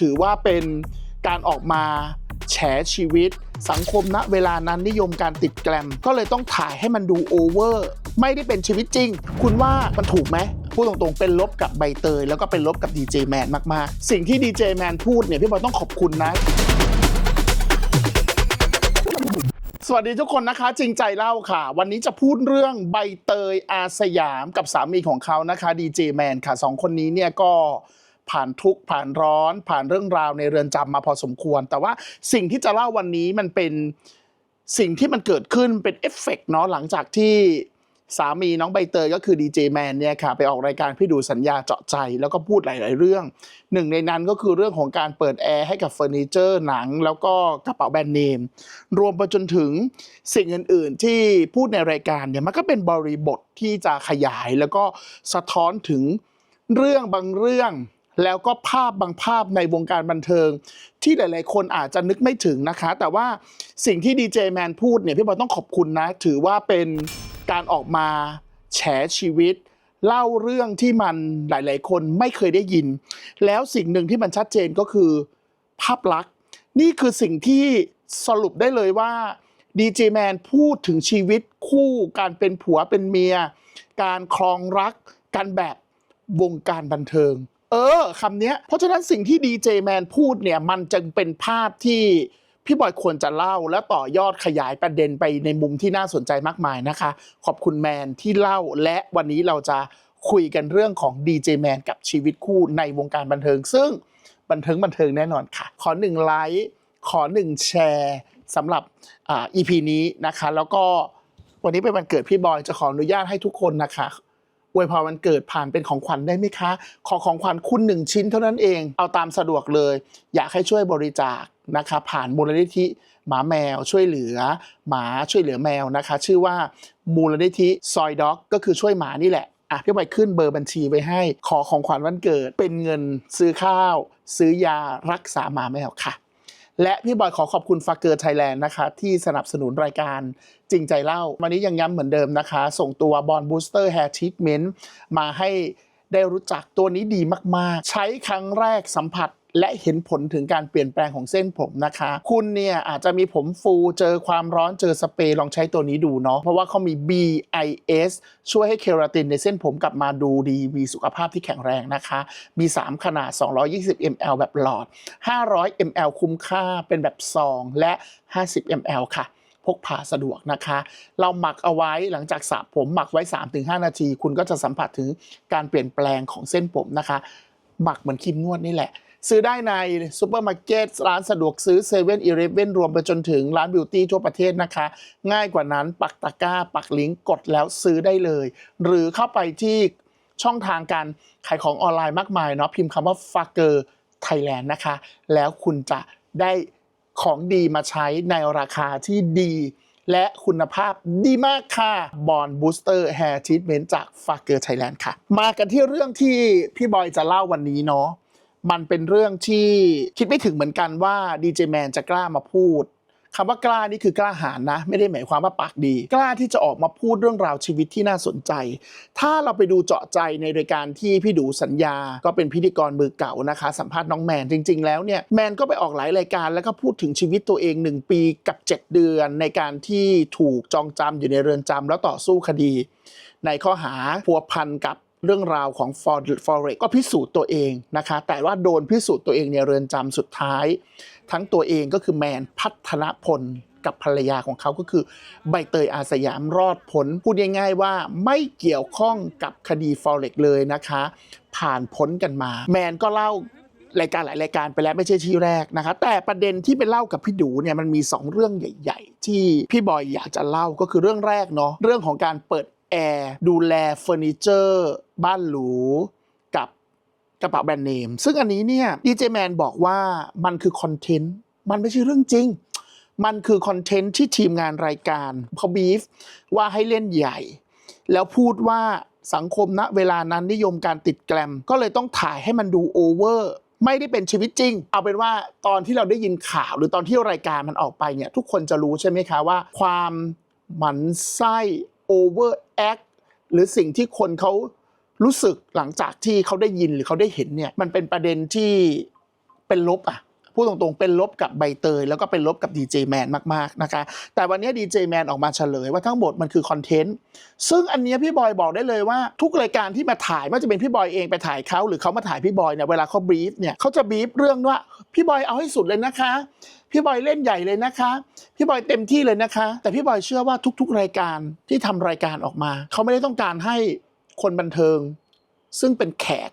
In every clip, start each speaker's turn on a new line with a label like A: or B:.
A: ถือว่าเป็นการออกมาแฉชีวิต สังคมณเวลานั้นนิยมการติดแกลม ก็เลยต้องถ่ายให้มันดูโอเวอร์ ไม่ได้เป็นชีวิตจริง คุณว่ามันถูกไหมพูดตรงๆ เป็นลบกับใบเตย แล้วก็เป็นลบกับดีเจแมนมากๆ สิ่งที่ดีเจแมนพูดเนี่ย พี่บอยต้องขอบคุณนะ สวัสดีทุกคนนะคะ จริงใจเล่าค่ะ วันนี้จะพูดเรื่องใบเตยอาสยามกับสามีของเขานะคะดีเจแมนค่ะสองคนนี้เนี่ยก็ ผ่านทุกข์ผ่านร้อน ผ่านเรื่องราวในเรือนจำมาพอสมควร แต่ว่าสิ่งที่จะเล่าวันนี้มันเป็นสิ่งที่มันเกิดขึ้นเป็นเอฟเฟกต์เนาะหลังจากที่สามีน้องใบเตยก็คือดีเจแมนเนี่ยค่ะไปออกรายการพี่ดูสัญญาเจาะใจ แล้วก็พูดหลาย ๆ เรื่อง หนึ่งในนั้นก็คือเรื่องของการเปิดแอร์ให้กับเฟอร์นิเจอร์หนัง แล้วก็กระเป๋าแบรนด์เนม รวมไปจนถึงสิ่งอื่น ๆ ที่พูดในรายการเนี่ยมันก็เป็นบริบทที่จะขยายแล้วก็สะท้อนถึงเรื่องบางเรื่อง แล้วก็ภาพบางภาพในวงการบันเทิง ที่หลาย ๆ คนอาจจะนึกไม่ถึงนะคะ แต่ว่าสิ่งที่ดีเจแมนพูดเนี่ยพี่บอลต้องขอบคุณนะ ถือว่าเป็นการออกมาแฉชีวิต เล่าเรื่องที่มันหลาย ๆ คนไม่เคยได้ยิน แล้วสิ่งหนึ่งที่มันชัดเจนก็คือ ภาพลักษณ์ นี่คือสิ่งที่สรุปได้เลยว่าดีเจแมนพูดถึงชีวิตคู่การเป็นผัวเป็นเมีย การครองรักกันแบบวงการบันเทิง เออคำเนี้ยเพราะฉะนั้นสิ่งที่ดีเจแมนพูดเนี่ย มันจึงเป็นภาพที่พี่บอยควรจะเล่าและต่อยอดขยายประเด็นไปในมุมที่น่าสนใจมากมายนะคะ ขอบคุณแมนที่เล่าและวันนี้เราจะคุยกันเรื่องของดีเจแมนกับชีวิตคู่ในวงการบันเทิง ซึ่งบันเทิงบันเทิงแน่นอนค่ะ ขอหนึ่งไลค์ขอหนึ่งแชร์สำหรับอ่า EP นี้นะคะ แล้วก็วันนี้เป็นวันเกิดพี่บอยจะขออนุญาตให้ทุกคนนะคะ อวยพรวันเกิดผ่านเป็นของขวัญได้ไหมคะ ขอของขวัญคุณหนึ่งชิ้นเท่านั้นเอง เอาตามสะดวกเลย อยากให้ช่วยบริจาคนะคะผ่านมูลนิธิหมาแมวช่วยเหลือ หมาช่วยเหลือแมวนะคะ ชื่อว่ามูลนิธิซอยด็อกก็คือช่วยหมานี่แหละอะพี่บอยขึ้นเบอร์บัญชีไว้ให้ ขอของขวัญวันเกิด เป็นเงินซื้อข้าว ซื้อยารักษาหมาแมวค่ะ และพี่บอยขอขอบคุณฟาเกอร์ไทยแลนด์นะคะ ที่สนับสนุนรายการจริงใจเล่า วันนี้ยังย้ำเหมือนเดิมนะคะ ส่งตัวบอลบูสเตอร์แฮร์ทีทเมนต์มาให้ได้รู้จักตัวนี้ดีมาก ๆ ใช้ครั้งแรกสัมผัส และเห็นผลถึงการเปลี่ยนแปลงของเส้นผมนะคะ คุณเนี่ยอาจจะมีผมฟูเจอความร้อนเจอสเปรย์ลองใช้ตัวนี้ดูเนาะเพราะว่าเขามี BIS ช่วยให้เคราตินในเส้นผมกลับมาดูดี มีสุขภาพที่แข็งแรงนะคะ มี 3 ขนาด 220 ml แบบหลอด 500 ml คุ้มค่าเป็นแบบซองและ 50 ml ค่ะพกพาสะดวกนะคะ เราหมักเอาไว้หลังจากสระผมหมักไว้ 3-5 นาที คุณก็จะสัมผัสถึงการเปลี่ยนแปลงของเส้นผมนะคะ หมักเหมือนครีมนวดนี่แหละ ซื้อได้ในซูเปอร์มาร์เก็ตร้านสะดวกซื้อเซเว่นอีเลฟเว่นรวมไปจนถึงร้านบิวตี้ทั่วประเทศนะคะ ง่ายกว่านั้นปักตะกร้า ปักลิงก์กดแล้วซื้อได้เลย หรือเข้าไปที่ช่องทางการขายของออนไลน์มากมายเนาะพิมพ์คำว่า f a k e r Thailand นะคะ แล้วคุณจะได้ของดีมาใช้ในราคาที่ดีและคุณภาพดีมากค่ะบอลบูสเตอร์แฮร์ทีทเมนต์จาก f a k e r Thailand ค่ะ มากันที่เรื่องที่พี่บอยจะเล่าวันนี้เนาะ มันเป็นเรื่องที่คิดไม่ถึงเหมือนกันว่าดีเจแมนจะกล้ามาพูดคำว่ากล้านี่คือกล้าหาญนะ ไม่ได้หมายความว่าปากดี กล้าที่จะออกมาพูดเรื่องราวชีวิตที่น่าสนใจ ถ้าเราไปดูเจาะใจในรายการที่พี่ดูสัญญา ก็เป็นพิธีกรมือเก่านะคะ สัมภาษณ์น้องแมนจริง ๆ แล้วเนี่ยแมนก็ไปออกหลายรายการ แล้วก็พูดถึงชีวิตตัวเอง 1 ปีกับ 7 เดือน ในการที่ถูกจองจำอยู่ในเรือนจำแล้วต่อสู้คดี ในข้อหาพัวพันกับ เรื่องราวของ Forex ก็พิสูจน์ตัวเองนะคะ แต่ว่าโดนพิสูจน์ตัวเองในเรือนจำสุดท้าย ทั้งตัวเองก็คือแมนพัฒนพลกับภรรยาของเขาก็คือใบเตยอาสยามรอดพ้นพูดง่ายๆว่าไม่เกี่ยวข้องกับคดี Forex เลยนะคะ ผ่านพ้นกันมา แมนก็เล่ารายการหลายรายการไปแล้วไม่ใช่ที่แรกนะคะ แต่ประเด็นที่ไปเล่ากับพี่ดูเนี่ยมันมี 2 เรื่องใหญ่ ๆ ที่พี่บอยอยากจะเล่าก็คือเรื่องแรกเนาะเรื่องของการเปิด แอร์ดูแลเฟอร์นิเจอร์บ้านหรูกับกระเป๋าแบรนด์เนม ซึ่งอันนี้เนี่ยดีเจแมนบอกว่ามันคือคอนเทนต์ มันไม่ใช่เรื่องจริง มันคือคอนเทนต์ที่ทีมงานรายการเขาบีฟว่าให้เล่นใหญ่ แล้วพูดว่าสังคมณเวลานั้นนิยมการติดแกลม ก็เลยต้องถ่ายให้มันดูโอเวอร์ไม่ได้เป็นชีวิตจริง เอาเป็นว่าตอนที่เราได้ยินข่าวหรือตอนที่รายการมันออกไปเนี่ยทุกคนจะรู้ใช่ไหมคะว่า ความหมันไส้โอเวอร์ แอคหรือสิ่งที่คนเขารู้สึกหลังจากที่เขาได้ยินหรือเขาได้เห็นเนี่ยมันเป็นประเด็นที่เป็นลบอะ พูดตรงๆ เป็นลบกับใบเตย แล้วก็เป็นลบกับดีเจแมนมากๆนะคะ แต่วันนี้ดีเจแมนออกมาเฉลยว่าทั้งหมดมันคือคอนเทนต์ ซึ่งอันนี้พี่บอยบอกได้เลยว่า ทุกรายการที่มาถ่ายไม่ว่าจะเป็นพี่บอยเองไปถ่ายเขาหรือเขามาถ่ายพี่บอยเนี่ยเวลาเขาบรีฟเนี่ยเขาจะบรีฟเรื่องว่าพี่บอยเอาให้สุดเลยนะคะ พี่บอยเล่นใหญ่เลยนะคะ พี่บอยเต็มที่เลยนะคะ แต่พี่บอยเชื่อว่าทุก ๆ รายการที่ทำรายการออกมา เขาไม่ได้ต้องการให้คนบันเทิง ซึ่งเป็นแขก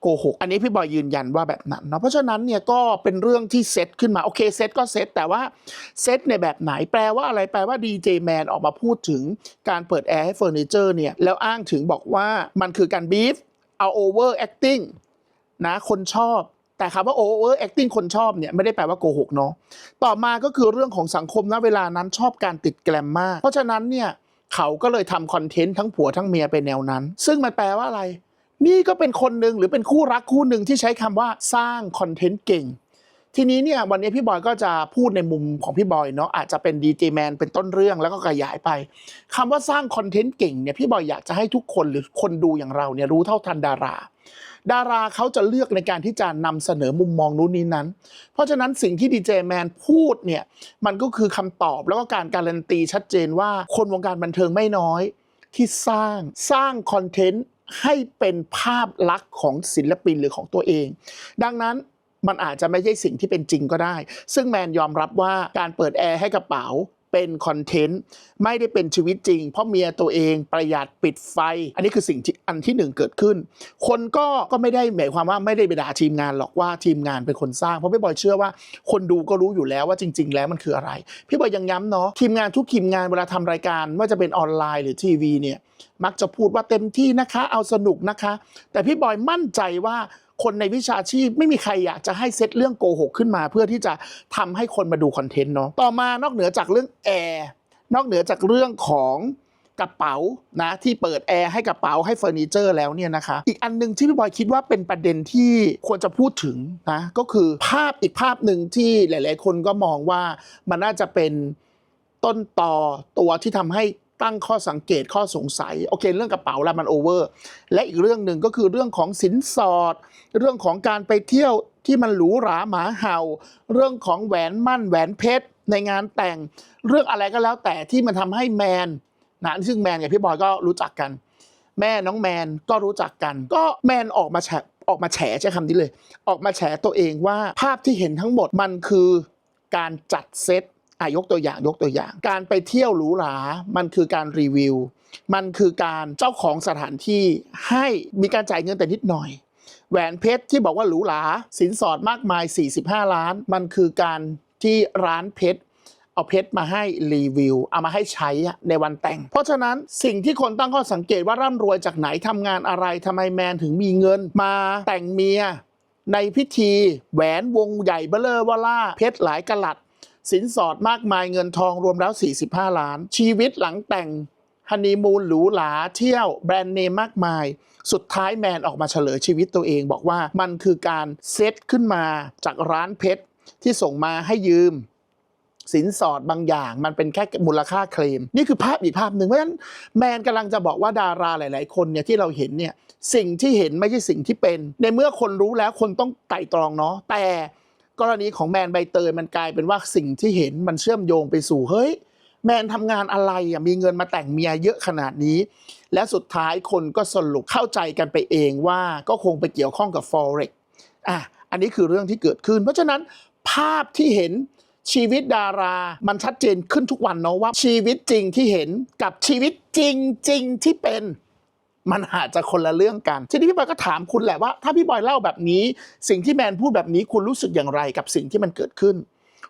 A: โกหกอันนี้พี่บอยยืนยันว่าแบบนั้นเนาะเพราะฉะนั้นเนี่ยก็เป็นเรื่องที่เซตขึ้นมาโอเคเซตก็เซตแต่ว่าเซตในแบบไหนแปลว่าอะไรแปลว่าดีเจแมนออกมาพูดถึงการเปิดแอร์ให้เฟอร์นิเจอร์เนี่ยแล้วอ้างถึงบอกว่ามันคือการบีฟเอาโอเวอร์แอคติ้งนะคนชอบแต่คำว่า over acting คนชอบเนี่ยไม่ได้แปลว่าโกหกเนาะ ต่อมาก็คือเรื่องของสังคมณเวลานั้นชอบการติดแกลมมาก เพราะฉะนั้นเนี่ยเขาก็เลยทำคอนเทนต์ทั้งผัวทั้งเมียเป็นแนวนั้น ซึ่งมันแปลว่าอะไร นี่ก็เป็นคนหนึ่งหรือเป็นคู่รักคู่หนึ่งที่ใช้คำว่าสร้างคอนเทนต์เก่งทีนี้เนี่ยวันนี้พี่บอยก็จะพูดในมุมของพี่บอยเนาะอาจจะเป็นดีเจแมนเป็นต้นเรื่องแล้วก็ขยายไปคำว่าสร้างคอนเทนต์เก่งเนี่ยพี่บอยอยากจะให้ทุกคนหรือคนดูอย่างเราเนี่ยรู้เท่าทันดารา ดาราเขาจะเลือกในการที่จะนำเสนอมุมมองนู้นนี้นั้น เพราะฉะนั้นสิ่งที่ดีเจแมนพูดเนี่ยมันก็คือคำตอบแล้วก็การการันตีชัดเจนว่าคนวงการบันเทิงไม่น้อย ที่สร้างสร้างคอนเทนต์ ให้เป็นภาพลักษณ์ของศิลปินหรือของตัวเอง ดังนั้นมันอาจจะไม่ใช่สิ่งที่เป็นจริงก็ได้ ซึ่งแมนยอมรับว่าการเปิดแอร์ให้กระเป๋า เป็นคอนเทนต์ไม่ได้เป็นชีวิตจริง เพราะเมียตัวเองประหยัดปิดไฟ อันนี้คือสิ่งที่อันที่หนึ่งเกิดขึ้น คนก็ก็ไม่ได้หมายความว่าไม่ได้ไปด่าทีมงานหรอกว่าทีมงานเป็นคนสร้าง เพราะพี่บอยเชื่อว่า คนดูก็รู้อยู่แล้วว่าจริง ๆ แล้วมันคืออะไร พี่บอยยังย้ำเนาะทีมงานทุกทีมงานเวลาทำรายการไม่ว่าจะเป็นออนไลน์หรือทีวีเนี่ยมักจะพูดว่าเต็มที่นะคะ เอาสนุกนะคะ แต่พี่บอยมั่นใจว่า คนในวิชาชีพไม่มีใครอยากจะให้เซตเรื่องโกหกขึ้นมา เพื่อที่จะทำให้คนมาดูคอนเทนต์เนาะต่อมานอกเหนือจากเรื่องแอร์นอกเหนือจากเรื่องของกระเป๋านะที่เปิดแอร์ให้กระเป๋าให้เฟอร์นิเจอร์แล้วเนี่ยนะคะ อีกอันหนึงที่พี่บอยคิดว่าเป็นประเด็นที่ควรจะพูดถึงนะก็คือภาพอีกภาพหนึ่งที่หลาย ๆ คนก็มองว่ามันน่าจะเป็นต้นต่อตัวที่ทำให้ ตั้งข้อสังเกตข้อสงสัยโอเค เรื่องกระเป๋าล้วมันโอเวอร์และอีกเรื่องหนึ่งก็คือเรื่องของสินสอด เรื่องของการไปเที่ยวที่มันหรูหราหมาเห่า เรื่องของแหวนมั่นแหวนเพชรในงานแต่ง เรื่องอะไรก็แล้วแต่ที่มันทำให้แมนนะซึ่งแมนกับพี่บอยก็รู้จักกัน แม่น้องแมนก็รู้จักกัน ก็แมนออกมาแฉออกมาแฉใช้คำนี้เลย ออกมาแฉตัวเองว่าภาพที่เห็นทั้งหมดมันคือการจัดเซต อะยกตัวอย่างยกตัวอย่าง การไปเที่ยวหรูหรา มันคือการรีวิว มันคือการเจ้าของสถานที่ให้มีการจ่ายเงินแต่นิดหน่อย แหวนเพชรที่บอกว่าหรูหรา สินสอดมากมาย 45 ล้าน มันคือการที่ร้านเพชรเอาเพชรมาให้รีวิว เอามาให้ใช้ในวันแต่ง เพราะฉะนั้นสิ่งที่คนตั้งข้อสังเกตว่าร่ำรวยจากไหนทำงานอะไรทำไมแมนถึงมีเงินมาแต่งเมียในพิธีแหวนวงใหญ่เบ้อเลอวล่าเพชรหลายกะลัด สินสอดมากมายเงินทองรวมแล้ว 45 ล้าน ชีวิตหลังแต่งฮันนีมูนหรูหราเที่ยวแบรนด์เนมมากมาย สุดท้ายแมนออกมาเฉลยชีวิตตัวเอง บอกว่ามันคือการเซตขึ้นมาจากร้านเพชรที่ส่งมาให้ยืม สินสอดบางอย่างมันเป็นแค่มูลค่าเคลม นี่คือภาพอีกภาพหนึ่งเพราะฉะนั้นแมนกำลังจะบอกว่าดาราหลาย ๆ คนเนี่ยที่เราเห็นเนี่ยสิ่งที่เห็นไม่ใช่สิ่งที่เป็น ในเมื่อคนรู้แล้วคนต้องไต่ตรองเนาะแต่ กรณีของแมนใบเตยมันกลายเป็นว่าสิ่งที่เห็นมันเชื่อมโยงไปสู่เฮ้ย แมนทำงานอะไรอะมีเงินมาแต่งเมียเยอะขนาดนี้ และสุดท้ายคนก็สรุปเข้าใจกันไปเองว่าก็คงไปเกี่ยวข้องกับ forex อะอันนี้คือเรื่องที่เกิดขึ้น เพราะฉะนั้นภาพที่เห็นชีวิตดารา มันชัดเจนขึ้นทุกวันเนาะว่าชีวิตจริงที่เห็นกับชีวิตจริงจริงๆที่เป็น มันอาจจะคนละเรื่องกันทีนี้พี่บอยก็ถามคุณแหละว่า ถ้าพี่บอยเล่าแบบนี้ สิ่งที่แมนพูดแบบนี้คุณรู้สึกอย่างไรกับสิ่งที่มันเกิดขึ้น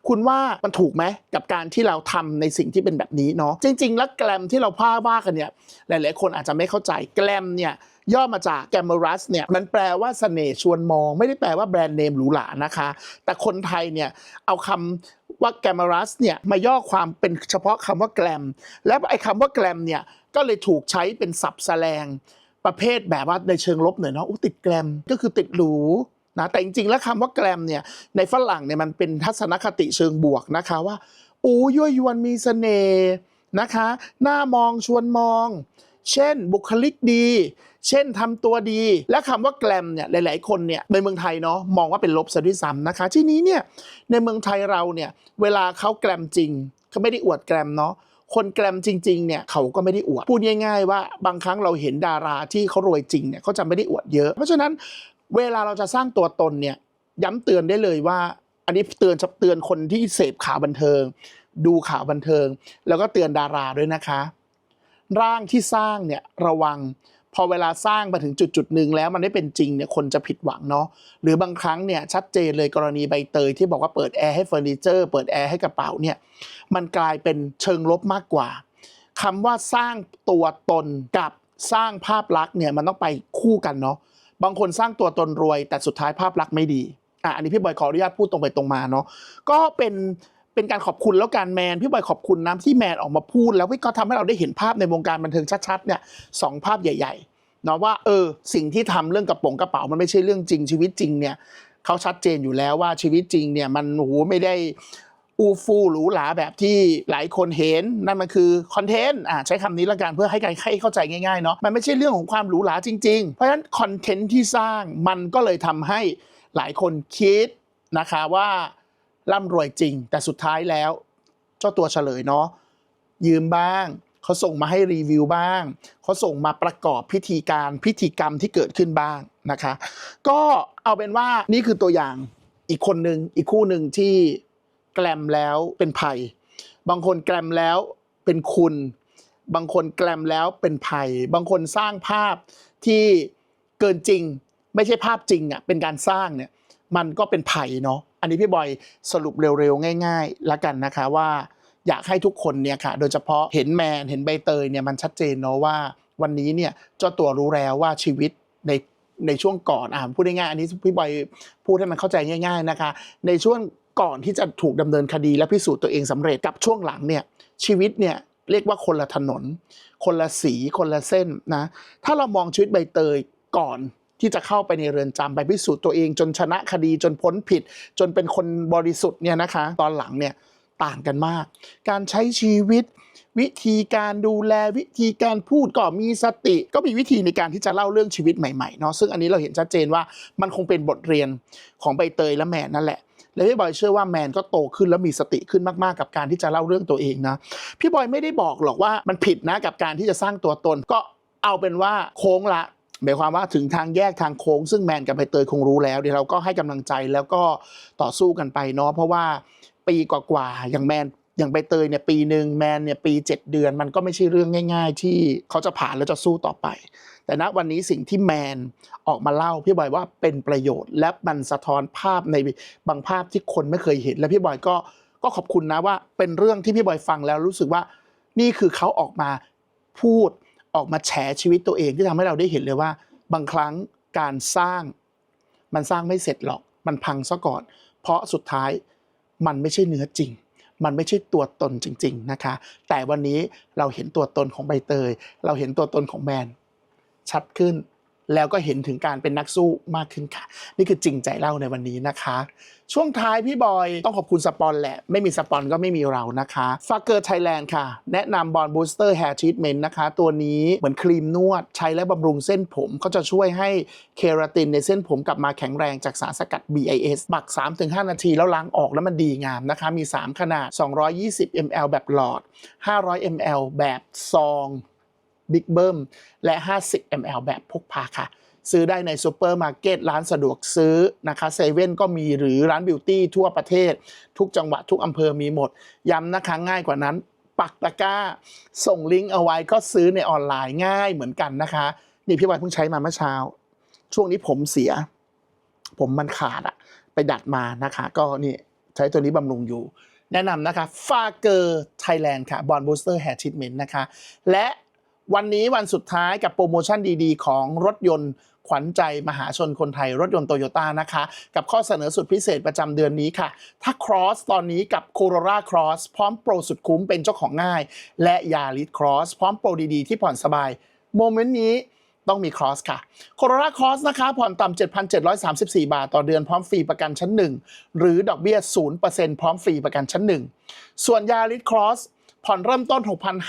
A: คุณว่ามันถูกไหมกับการที่เราทำในสิ่งที่เป็นแบบนี้เนาะจริง ๆ แล้วแกลมที่เราพาว่ากันเนี่ยหลาย ๆ คนอาจจะไม่เข้าใจแกลมเนี่ยย่อมาจากแกมรัสเนี่ยมันแปลว่าเสน่ห์ชวนมอง ไม่ได้แปลว่าแบรนด์เนมหรูหรานะคะ แต่คนไทยเนี่ยเอาคำว่าแกมรัสเนี่ยมาย่อความเป็นเฉพาะคำว่าแกลม และไอ้คำว่าแกลมเนี่ยก็เลยถูกใช้เป็นศัพท์แสลงประเภทแบบว่าในเชิงลบหน่อยเนาะติดแกรมก็คือติดหรู นะแต่จริงๆ แล้วคำว่าแกรมเนี่ยในฝรั่งเนี่ยมันเป็นทัศนคติเชิงบวกนะคะว่าอู้ยั่วยวนมีเสน่ห์นะคะหน้ามองชวนมอง เช่นบุคลิกดี เช่นทำตัวดี และคำว่าแกลมเนี่ยหลายๆ คนเนี่ยในเมืองไทยเนาะมองว่าเป็นลบซะด้วยซ้ำนะคะ ที่นี้เนี่ยในเมืองไทยเราเนี่ยเวลาเขาแกลมจริงเขาไม่ได้อวดแกลมเนาะคนแกลมจริงๆ เนี่ยเขาก็ไม่ได้อวด พูดง่ายๆว่าบางครั้งเราเห็นดาราที่เขารวยจริงเนี่ยเขาจะไม่ได้อวดเยอะ เพราะฉะนั้น เวลาเราจะสร้างตัวตนเนี่ยย้ำเตือนได้เลยว่า อันนี้เตือนเตือนคนที่เสพข่าวบันเทิง ดูข่าวบันเทิง แล้วก็เตือนดาราด้วยนะคะ ร่างที่สร้างเนี่ยระวังพอเวลาสร้างมาถึงจุดจุดหนึ่งแล้วมันไม่เป็นจริงเนี่ยคนจะผิดหวังเนาะหรือบางครั้งเนี่ยชัดเจนเลยกรณีใบเตยที่บอกว่าเปิดแอร์ให้เฟอร์นิเจอร์เปิดแอร์ให้กระเป๋าเนี่ยมันกลายเป็นเชิงลบมากกว่าคำว่าสร้างตัวตนกับสร้างภาพลักษณ์เนี่ยมันต้องไปคู่กันเนาะ บางคนสร้างตัวตนรวย แต่สุดท้ายภาพลักษณ์ไม่ดีอะอันนี้พี่บอยขออนุญาตพูดตรงไปตรงมาเนาะก็เป็นเป็นการขอบคุณแล้วการแมนพี่บอยขอบคุณนะที่แมนออกมาพูด แล้วก็ทำให้เราได้เห็นภาพในวงการบันเทิงชัดๆเนี่ยสองภาพใหญ่ๆเนาะว่าเออสิ่งที่ทำเรื่องกระโปรงกระเป๋ามันไม่ใช่เรื่องจริงชีวิตจริงเนี่ยเขาชัดเจนอยู่แล้วว่าชีวิตจริงเนี่ยมันโหไม่ได้ อูฟูหรูหราแบบที่หลายคนเห็นนั่นมันคือคอนเทนต์อ่าใช้คำนี้ละกันเพื่อให้ใครให้เข้าใจง่ายๆเนาะมันไม่ใช่เรื่องของความหรูหราจริง ๆ เพราะฉะนั้นคอนเทนต์ที่สร้างมันก็เลยทำให้หลายคนคิดนะคะว่าร่ำรวยจริง แต่สุดท้ายแล้ว เจ้าตัวเฉลยเนาะยืมบ้างเขาส่งมาให้รีวิวบ้างเขาส่งมาประกอบพิธีการพิธีกรรมที่เกิดขึ้นบ้างนะคะ ก็เอาเป็นว่านี่คือตัวอย่างอีกคนหนึ่งอีกคู่หนึ่งที่ แกลมแล้วเป็นภัย บางคนแกลมแล้วเป็นคุณ บางคนแกลมแล้วเป็นภัย บางคนสร้างภาพที่เกินจริง ไม่ใช่ภาพจริงอะเป็นการสร้างเนี่ยมันก็เป็นภัยเนาะอันนี้พี่บอยสรุปเร็วๆ ง่ายๆ ละกันนะคะว่าอยากให้ทุกคนเนี่ยค่ะ โดยเฉพาะเห็นแมนเห็นใบเตยเนี่ยมันชัดเจนเนาะว่าวันนี้เนี่ยเจ้าตัวรู้แล้วว่าชีวิตในในช่วงก่อนอ่าพูดง่ายๆอันนี้พี่บอยพูดให้มันเข้าใจง่าย ๆนะคะ ในช่วง ก่อนที่จะถูกดำเนินคดีและพิสูจน์ตัวเองสำเร็จกับช่วงหลังเนี่ยชีวิตเนี่ยเรียกว่าคนละถนน คนละสีคนละเส้นนะถ้าเรามองชีวิตใบเตยก่อนที่จะเข้าไปในเรือนจำไปพิสูจน์ตัวเอง จนชนะคดีจนพ้นผิด จนเป็นคนบริสุทธิ์เนี่ยนะคะตอนหลังเนี่ยต่างกันมาก การใช้ชีวิต วิธีการดูแลวิธีการพูดก็มีสติ ก็มีวิธีในการที่จะเล่าเรื่องชีวิตใหม่ๆเนาะซึ่งอันนี้เราเห็นชัดเจนว่ามันคงเป็นบทเรียนของใบเตยและแมนนั่นแหละ และพี่บอยเชื่อว่าแมนก็โตขึ้นแล้วมีสติขึ้นมากๆกับการที่จะเล่าเรื่องตัวเองนะพี่บอยไม่ได้บอกหรอกว่ามันผิดนะกับการที่จะสร้างตัวตน ก็เอาเป็นว่าโค้งละหมายความว่าถึงทางแยกทางโค้ง ซึ่งแมนกับใบเตยคงรู้แล้วเดี๋ยวเราก็ให้กำลังใจแล้วก็ต่อสู้กันไปเนาะเพราะว่าปีกว่าๆอย่างแมน อย่างใบเตยเนี่ยปีหนึ่งแมนเนี่ยปี 7 เดือน มันก็ไม่ใช่เรื่องง่าย ๆ ที่เขาจะผ่านแล้วจะสู้ต่อไป แต่ณวันนี้สิ่งที่แมนออกมาเล่าพี่บอยว่าเป็นประโยชน์ และมันสะท้อนภาพในบางภาพที่คนไม่เคยเห็น และพี่บอยก็ก็ขอบคุณนะว่า เป็นเรื่องที่พี่บอยฟังแล้วรู้สึกว่า นี่คือเขาออกมาพูดออกมาแฉชีวิตตัวเองที่ทำให้เราได้เห็นเลยว่า บางครั้งการสร้าง มันสร้างไม่เสร็จหรอก มันพังซะก่อน เพราะสุดท้ายมันไม่ใช่เนื้อจริง มันไม่ใช่ตัวตนจริง ๆนะคะ แต่วันนี้เราเห็นตัวตนของใบเตย เราเห็นตัวตนของแมนชัดขึ้น แล้วก็เห็นถึงการเป็นนักสู้มากขึ้นค่ะ นี่คือจริงใจเล่าในวันนี้นะคะ ช่วงท้ายพี่บอยต้องขอบคุณสปอนแหละ ไม่มีสปอนก็ไม่มีเรานะคะฟาเกอร์ไทยแลนด์ค่ะ แนะนำบอลบูสเตอร์แฮร์ทรีทเมนต์นะคะ ตัวนี้เหมือนครีมนวด ใช้และบำรุงเส้นผมก็จะช่วยให้เคราตินในเส้นผมกลับมาแข็งแรงจากสารสกัด BIS หมัก 3-5 นาทีแล้วล้างออกแล้วมันดีงามนะคะ มี 3 ขนาด 220 ml แบบหลอด 500 ml แบบซอง บิ๊กเบิ้มและ 50 ml แบบพกพาค่ะ ซื้อได้ในซูเปอร์มาร์เก็ตร้านสะดวกซื้อนะคะเซเว่นก็มีหรือร้านบิวตี้ทั่วประเทศ ทุกจังหวัดทุกอำเภอมีหมด ย้ำนะคะง่ายกว่านั้น ปักตะกร้า ส่งลิงก์เอาไว้ก็ซื้อในออนไลน์ง่ายเหมือนกันนะคะ นี่พี่วายเพิ่งใช้มาเมื่อเช้า ช่วงนี้ผมเสีย ผมมันขาดอะไปดัดมานะคะ ก็นี่ใช้ตัวนี้บำรุงอยู่แนะนำนะคะฟาเกอร์ไทยแลนด์ค่ะบอลบูสเตอร์แฮร์ทรีทเมนต์นะคะ และ วันนี้วันสุดท้ายกับโปรโมชั่นดีๆ ของรถยนต์ขวัญใจมหาชนคนไทยรถยนต์โตโยต้านะคะ กับข้อเสนอสุดพิเศษประจำเดือนนี้ค่ะ ถ้า Cross ตอนนี้กับ Corolla Cross พร้อมโปรสุดคุ้มเป็นเจ้าของง่าย และ Yaris Cross พร้อมโปรดีๆ ที่ผ่อนสบาย โมเมนต์นี้ต้องมี Cross ค่ะ Corolla Cross นะคะ ผ่อนต่ำ7,734 บาท ต่อเดือนพร้อมฟรีประกันชั้น 1 หรือดอกเบี้ย 0%พร้อมฟรีประกันชั้น 1 ส่วน Yaris Cross ผ่อนเริ่มต้น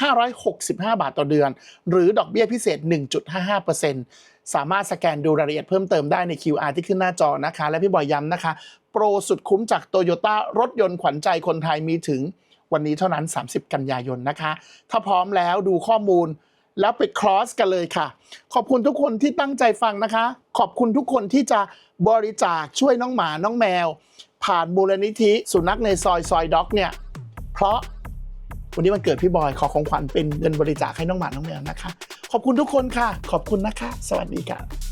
A: 6,565 บาทต่อเดือน หรือดอกเบี้ยพิเศษ 1.55%สามารถสแกนดูรายละเอียดเพิ่มเติมได้ใน QR ที่ขึ้นหน้าจอนะคะ และพี่บอยย้ำนะคะ โปรสุดคุ้มจากโตโยต้ารถยนต์ขวัญใจคนไทยมีถึงวันนี้เท่านั้น 30 กันยายนนะคะ ถ้าพร้อมแล้วดูข้อมูลแล้วไปครอสกันเลยค่ะ ขอบคุณทุกคนที่ตั้งใจฟังนะคะ ขอบคุณทุกคนที่จะบริจาคช่วยน้องหมาน้องแมว ผ่านมูลนิธิสุนัขในซอยซอยด็อกเนี่ย เพราะ วันนี้วันเกิดพี่บอยขอของขวัญเป็นเงินบริจาคให้น้องหมาน้องแมวนะคะ ขอบคุณทุกคนค่ะ ขอบคุณนะคะ สวัสดีค่ะ